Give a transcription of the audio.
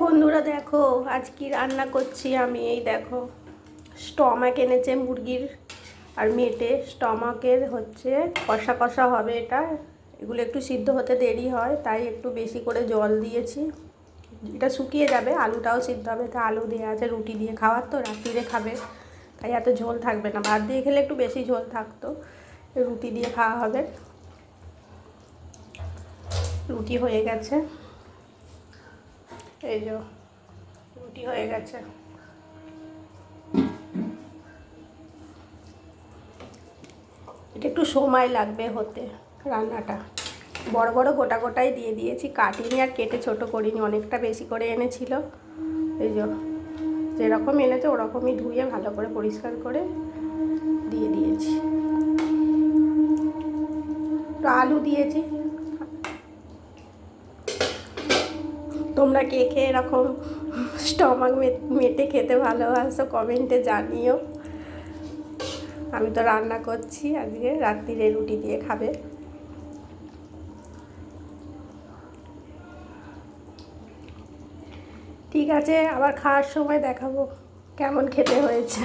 বন্ধুরা দেখো, আজ কি রান্না করছি আমি? এই দেখো, স্টমাক এনেছে মুরগির আর মেটে। স্টমাকের হচ্ছে কষা কষা হবে এটা। এগুলো একটু সিদ্ধ হতে দেরি হয়, তাই একটু বেশি করে জল দিয়েছি। এটা শুকিয়ে যাবে, আলুটাও সিদ্ধ হবে। তা আলু দেওয়া আছে, রুটি দিয়ে খাওয়ার তো, রাত্রিরে খাবে। তাই এত ঝোল থাকবে না। ভাত দিয়ে খেলে একটু বেশি ঝোল থাকতো। রুটি দিয়ে খাওয়া হবে। রুটি হয়ে গেছে। এই যে রুটি হয়ে গেছে। এটা একটু সময় লাগবে হতে রান্নাটা। বড় বড় গোটা গোটাই দিয়ে দিয়েছি, কাটিনি আর কেটে ছোট করিনি, অনেকটা বেশি করে এনেছিল। এই যে যেরকম এনেছে ওরকমই ধুয়ে ভালো করে পরিষ্কার করে দিয়ে দিয়েছি। আলু দিয়েছি তোমরা কে কে এরকম স্টমাক মেটে খেতে ভালোবাসো কমেন্টে জানিও। আমি তো রান্না করছি আজকে, রাত্রিরে রুটি দিয়ে খাবে। ঠিক আছে, আবার খাওয়ার সময় দেখাবো কেমন খেতে হয়েছে।